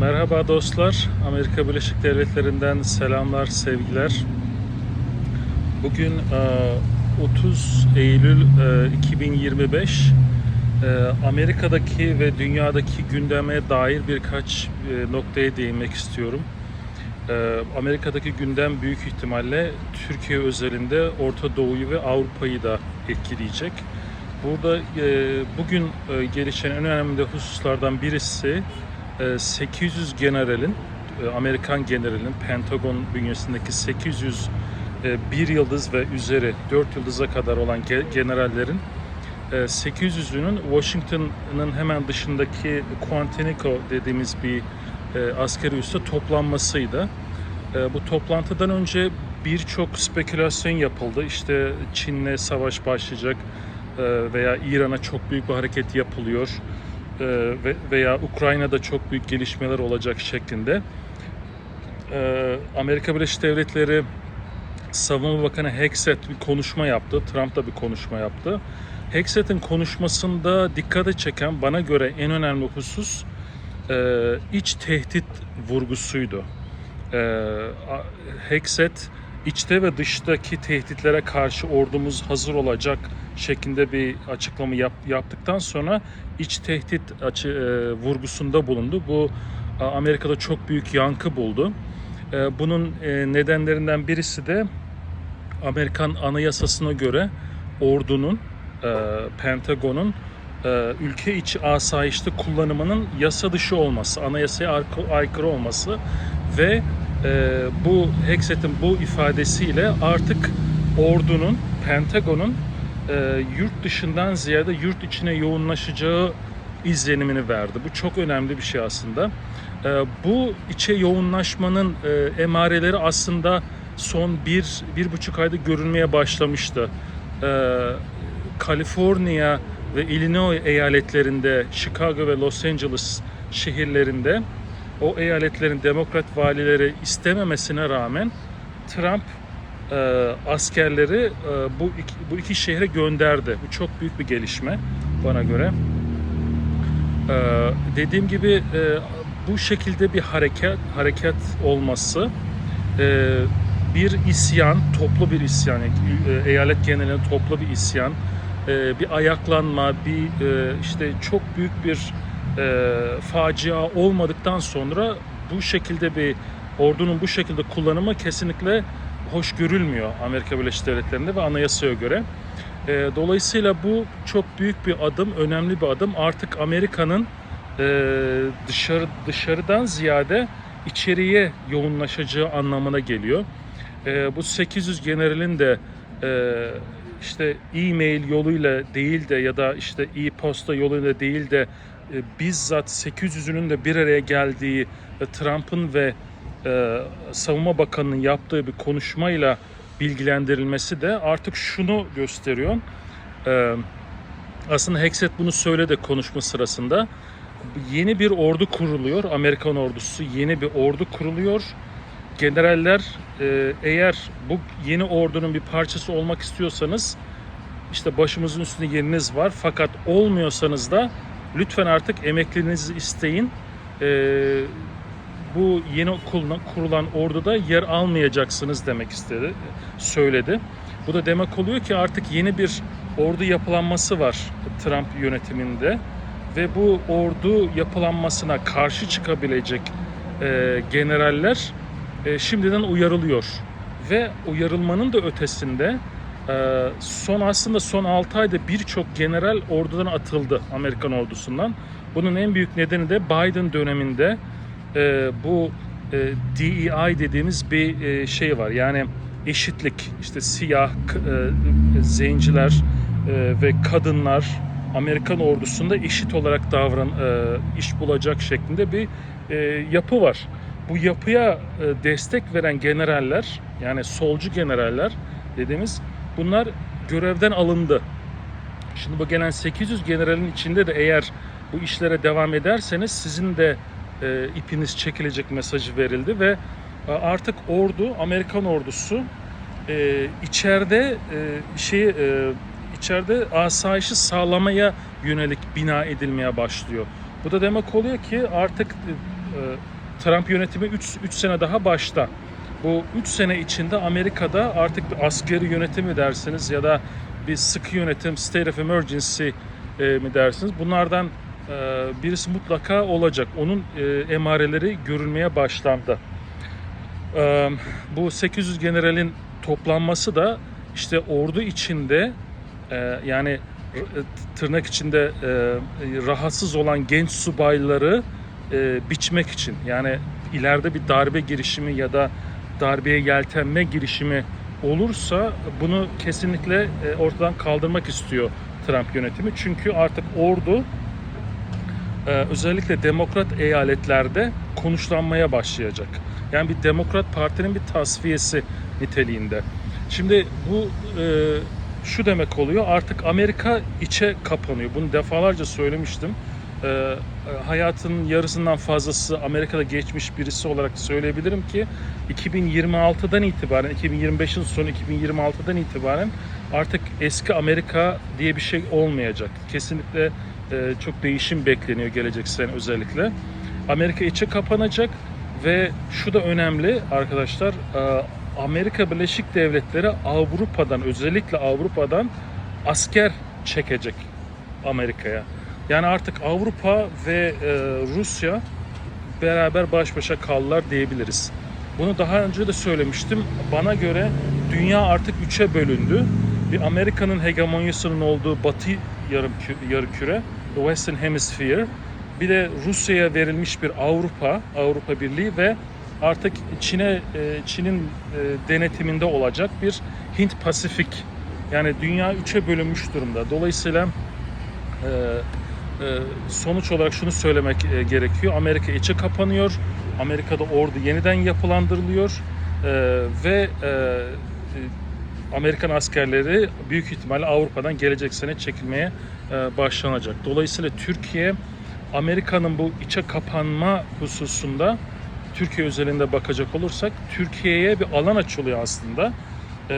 Merhaba dostlar. Amerika Birleşik Devletleri'nden selamlar, sevgiler. Bugün e, 30 Eylül e, 2025. E, Amerika'daki ve dünyadaki gündeme dair birkaç e, noktaya değinmek istiyorum. E, Amerika'daki gündem büyük ihtimalle Türkiye özelinde Orta Doğu'yu ve Avrupa'yı da etkileyecek. Burada e, bugün e, gelişen en önemli hususlardan birisi e, 800 generalin, e, Amerikan generalin, Pentagon bünyesindeki 800 e, bir yıldız ve üzeri 4 yıldıza kadar olan ge- generallerin e, 800'ünün Washington'ın hemen dışındaki Quantico dediğimiz bir e, askeri üste toplanmasıydı. E, Bu toplantıdan önce birçok spekülasyon yapıldı. İşte Çin'le savaş başlayacak e, veya İran'a çok büyük bir hareket yapılıyor e, veya Ukrayna'da çok büyük gelişmeler olacak şeklinde. E, Amerika Birleşik Devletleri Savunma Bakanı Hexet bir konuşma yaptı. Trump da bir konuşma yaptı. Hexet'in konuşmasında dikkate çeken bana göre en önemli husus e, iç tehdit vurgusuydu. E, Hexet içte ve dıştaki tehditlere karşı ordumuz hazır olacak şeklinde bir açıklama yap- yaptıktan sonra iç tehdit açı, e, vurgusunda bulundu. Bu a, Amerika'da çok büyük yankı buldu. E, bunun e, nedenlerinden birisi de Amerikan Anayasasına göre ordunun, e, Pentagon'un e, ülke içi asayişte kullanımının yasa dışı olması, anayasaya aykırı olması ve e, bu Hexet'in bu ifadesiyle artık ordunun, Pentagon'un e, yurt dışından ziyade yurt içine yoğunlaşacağı izlenimini verdi. Bu çok önemli bir şey aslında. E, bu içe yoğunlaşmanın e, emareleri aslında son bir, bir buçuk ayda görülmeye başlamıştı. E, Kaliforniya ve Illinois eyaletlerinde, Chicago ve Los Angeles şehirlerinde o eyaletlerin demokrat valileri istememesine rağmen Trump e, askerleri e, bu iki, bu iki şehre gönderdi. Bu çok büyük bir gelişme bana göre. E, dediğim gibi e, bu şekilde bir hareket hareket olması e, bir isyan, toplu bir isyan, e, eyalet genelinde toplu bir isyan, e, bir ayaklanma, bir e, işte çok büyük bir e, facia olmadıktan sonra bu şekilde bir ordunun bu şekilde kullanımı kesinlikle hoş görülmüyor Amerika Birleşik Devletleri'nde ve anayasaya göre. E, dolayısıyla bu çok büyük bir adım, önemli bir adım. Artık Amerika'nın e, dışarı dışarıdan ziyade içeriye yoğunlaşacağı anlamına geliyor. E, bu 800 generalin de e, işte e-mail yoluyla değil de ya da işte e-posta yoluyla değil de e, bizzat 800'ünün de bir araya geldiği Trump'ın ve e, Savunma Bakanı'nın yaptığı bir konuşmayla bilgilendirilmesi de artık şunu gösteriyor. E, aslında Hexet bunu söyledi konuşma sırasında. Yeni bir ordu kuruluyor. Amerikan ordusu yeni bir ordu kuruluyor. Generaller e, eğer bu yeni ordunun bir parçası olmak istiyorsanız işte başımızın üstünde yeriniz var. Fakat olmuyorsanız da lütfen artık emekliliğinizi isteyin. E, bu yeni kurulan, orduda yer almayacaksınız demek istedi, söyledi. Bu da demek oluyor ki artık yeni bir ordu yapılanması var Trump yönetiminde ve bu ordu yapılanmasına karşı çıkabilecek e, generaller e, şimdiden uyarılıyor ve uyarılmanın da ötesinde e, son aslında son 6 ayda birçok general ordudan atıldı Amerikan ordusundan. Bunun en büyük nedeni de Biden döneminde e, bu e, DEI dediğimiz bir e, şey var. Yani eşitlik, işte siyah, e, zenciler e, ve kadınlar Amerikan ordusunda eşit olarak davran, e, iş bulacak şeklinde bir e, yapı var. Bu yapıya e, destek veren generaller, yani solcu generaller dediğimiz bunlar görevden alındı. Şimdi bu gelen 800 generalin içinde de eğer bu işlere devam ederseniz sizin de e, ipiniz çekilecek mesajı verildi ve e, artık ordu, Amerikan ordusu e, içeride e, şeyi e, içeride asayişi sağlamaya yönelik bina edilmeye başlıyor. Bu da demek oluyor ki artık e, Trump yönetimi 3 3 sene daha başta. Bu 3 sene içinde Amerika'da artık bir askeri yönetim mi dersiniz ya da bir sıkı yönetim, state of emergency e, mi dersiniz? Bunlardan e, birisi mutlaka olacak. Onun e, emareleri görülmeye başlandı. E, bu 800 generalin toplanması da işte ordu içinde e, yani e, tırnak içinde rahatsız olan genç subayları biçmek için yani ileride bir darbe girişimi ya da darbeye yeltenme girişimi olursa bunu kesinlikle ortadan kaldırmak istiyor Trump yönetimi. Çünkü artık ordu özellikle demokrat eyaletlerde konuşlanmaya başlayacak. Yani bir demokrat partinin bir tasfiyesi niteliğinde. Şimdi bu e, şu demek oluyor artık Amerika içe kapanıyor. Bunu defalarca söylemiştim. E, e, hayatının yarısından fazlası Amerika'da geçmiş birisi olarak söyleyebilirim ki 2026'dan itibaren 2025'in sonu 2026'dan itibaren artık eski Amerika diye bir şey olmayacak. Kesinlikle çok değişim bekleniyor gelecek sene özellikle. Amerika içe kapanacak ve şu da önemli arkadaşlar e, Amerika Birleşik Devletleri Avrupa'dan özellikle Avrupa'dan asker çekecek Amerika'ya. Yani artık Avrupa ve e, Rusya beraber baş başa kaldılar diyebiliriz. Bunu daha önce de söylemiştim. Bana göre dünya artık üçe bölündü. Bir Amerika'nın hegemonyasının olduğu Batı yarım kü- yarı küre, the Western Hemisphere. Bir de Rusya'ya verilmiş bir Avrupa, Avrupa Birliği ve artık Çin'e e, Çin'in e, denetiminde olacak bir Hint Pasifik. Yani dünya üçe bölünmüş durumda. Dolayısıyla e, sonuç olarak şunu söylemek gerekiyor. Amerika içe kapanıyor. Amerika'da ordu yeniden yapılandırılıyor ve Amerikan askerleri büyük ihtimalle Avrupa'dan gelecek sene çekilmeye e, başlanacak. Dolayısıyla Türkiye Amerika'nın bu içe kapanma hususunda Türkiye özelinde bakacak olursak Türkiye'ye bir alan açılıyor aslında. Ee,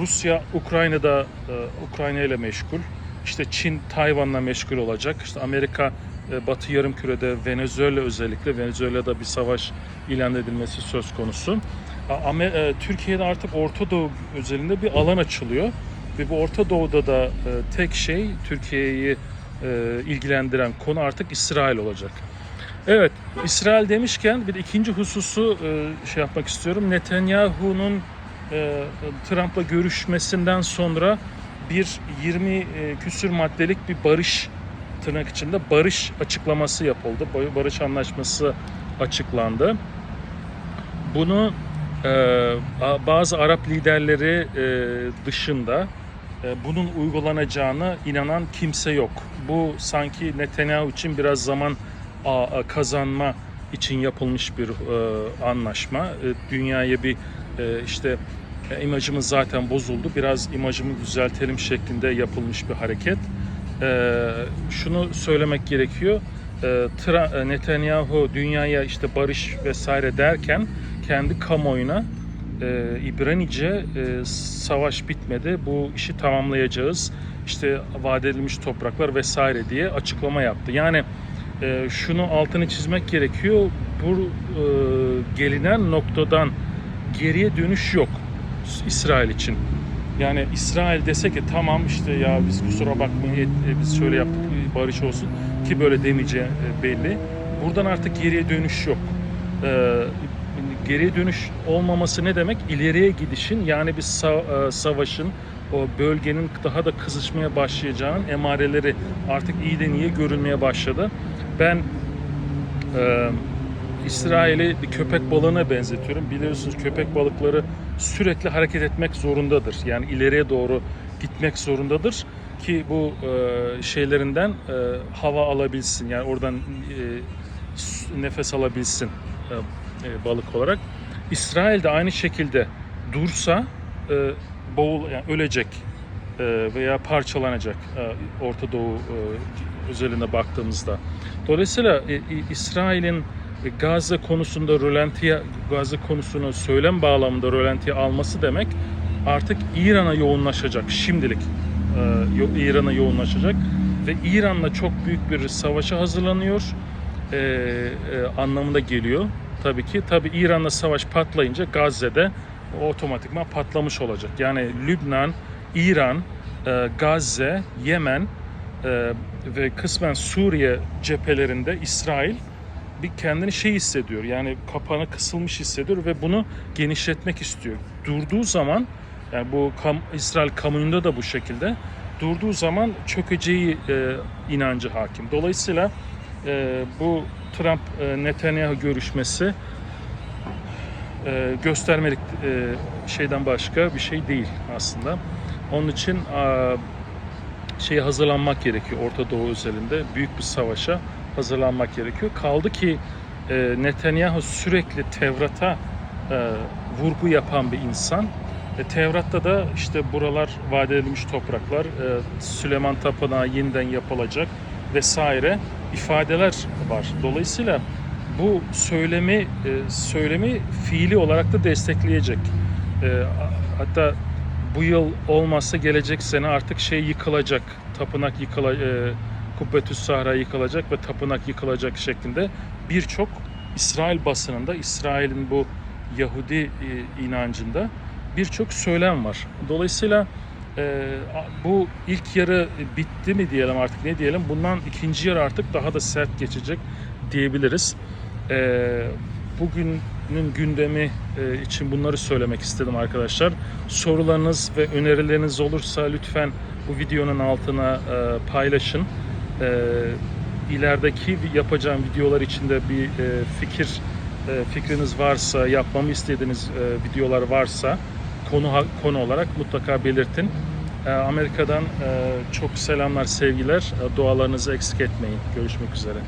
Rusya Ukrayna'da e, Ukrayna ile meşgul. İşte Çin Tayvan'la meşgul olacak. İşte Amerika e, Batı Yarımküre'de Venezuela özellikle Venezuela'da bir savaş ilan edilmesi söz konusu. E, Türkiye'de artık Orta Doğu özelinde bir alan açılıyor ve bu Orta Doğu'da da e, tek şey Türkiye'yi e, ilgilendiren konu artık İsrail olacak. Evet, İsrail demişken bir ikinci hususu şey yapmak istiyorum. Netanyahu'nun Trump'la görüşmesinden sonra bir 20 e, küsür maddelik bir barış tırnak içinde barış açıklaması yapıldı. Ba- Barış anlaşması açıklandı. Bunu bazı Arap liderleri e, dışında e, bunun uygulanacağına inanan kimse yok. Bu sanki Netanyahu için biraz zaman kazanma için yapılmış bir e, anlaşma. Dünyaya bir işte imajımız zaten bozuldu. Biraz imajımı düzeltelim şeklinde yapılmış bir hareket. Şunu söylemek gerekiyor. Netanyahu dünyaya işte barış vesaire derken kendi kamuoyuna e, İbranice e, savaş bitmedi. Bu işi tamamlayacağız. İşte vaat edilmiş topraklar vesaire diye açıklama yaptı. Yani e, şunu altını çizmek gerekiyor. Bu e, gelinen noktadan geriye dönüş yok İsrail için. Yani İsrail dese ki tamam işte ya biz kusura bakmayın e, biz şöyle yaptık barış olsun ki böyle demeyeceği e, belli. Buradan artık geriye dönüş yok. E, geriye dönüş olmaması ne demek? İleriye gidişin yani bir e, savaşın o bölgenin daha da kızışmaya başlayacağının emareleri artık iyiden iyiye görülmeye başladı. Ben e, İsrail'i bir köpek balığına benzetiyorum. Biliyorsunuz köpek balıkları sürekli hareket etmek zorundadır. Yani ileriye doğru gitmek zorundadır ki bu e, şeylerinden e, hava alabilsin. Yani oradan e, nefes alabilsin e, e, balık olarak. İsrail de aynı şekilde dursa e, boğul yani ölecek e, veya parçalanacak e, Orta Doğu e, özelinde baktığımızda. Dolayısıyla e, İ- İsrail'in e, Gazze konusunda rölantiye Gazze konusunu söylem bağlamında rölantiye alması demek artık İran'a yoğunlaşacak şimdilik e, İran'a yoğunlaşacak ve İran'la çok büyük bir savaşa hazırlanıyor. e, e, anlamında geliyor tabii ki. Tabii İran'la savaş patlayınca Gazze'de o otomatikman patlamış olacak. Yani Lübnan, İran, e, Gazze, Yemen e, ve kısmen Suriye cephelerinde İsrail bir kendini şey hissediyor. Yani kapağına kısılmış hissediyor ve bunu genişletmek istiyor. Durduğu zaman yani bu kam, İsrail kamuoyunda da bu şekilde durduğu zaman çökeceği e, inancı hakim. Dolayısıyla e, bu Trump e, Netanyahu görüşmesi e, göstermelik e, şeyden başka bir şey değil aslında. Onun için şeye hazırlanmak gerekiyor Orta Doğu özelinde büyük bir savaşa hazırlanmak gerekiyor. Kaldı ki Netanyahu sürekli Tevrat'a vurgu yapan bir insan. E, Tevrat'ta da işte buralar vaat edilmiş topraklar, Süleyman Tapınağı yeniden yapılacak vesaire ifadeler var. Dolayısıyla bu söylemi e, söylemi fiili olarak da destekleyecek. E, hatta bu yıl olmazsa gelecek sene artık şey yıkılacak. Tapınak yıkıla, e, Kubbetüs Sahra yıkılacak ve tapınak yıkılacak şeklinde birçok İsrail basınında, İsrail'in bu Yahudi e, inancında birçok söylem var. Dolayısıyla e, bu ilk yarı bitti mi diyelim artık ne diyelim. Bundan ikinci yarı artık daha da sert geçecek diyebiliriz. E, bugünün gündemi e, için bunları söylemek istedim arkadaşlar. Sorularınız ve önerileriniz olursa lütfen bu videonun altına e, paylaşın. E, yapacağım videolar içinde bir e, fikir fikriniz varsa, yapmamı istediğiniz videolar varsa konu konu olarak mutlaka belirtin. E, Amerika'dan e, çok selamlar, sevgiler. E, Dualarınızı eksik etmeyin. Görüşmek üzere.